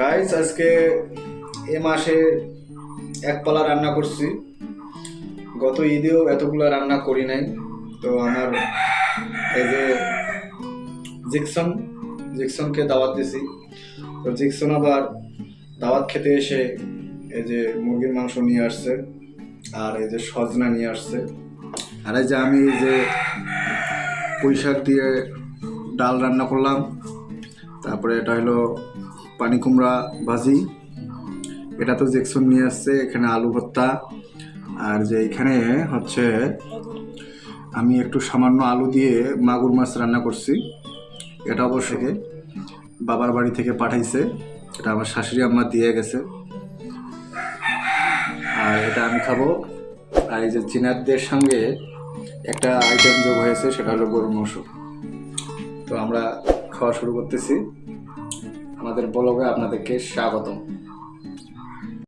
Guys আজকে এ মাসে এক পালা রান্না করছি। গত ঈদেও এতগুলো রান্না করি নাই। তো আমার এই যে জিকসন, জিকসনকে দাওয়াত দিছি। তো জিকসন আবার দাওয়াত খেতে এসে এই যে মুরগির মাংস নিয়ে আসছে আর এই যে সজনা নিয়ে আসছে। আর এই যে আমি এই যে পুঁই শাক দিয়ে ডাল রান্না করলাম। তারপরে এটা হলো পানি কুমড়া ভাজি। এটা তো জেকসন নিয়ে আসছে এখানে আলু ভর্তা। আর যে এখানে হচ্ছে আমি একটু সামান্য আলু দিয়ে মাগুর মাছ রান্না করছি। এটা অবশ্যই বাবার বাড়ি থেকে পাঠাইছে এটা আমার শাশুড়ি আম্মা দিয়ে গেছে। আর এটা আমি খাব। আর এই যে চিনারদের সঙ্গে একটা আইটেম যোগ হয়েছে সেটা হলো গরুর মাংস। তো আমরা খাওয়া শুরু করতেছি। আমাদের ব্লগে আপনাদেরকে স্বাগতম।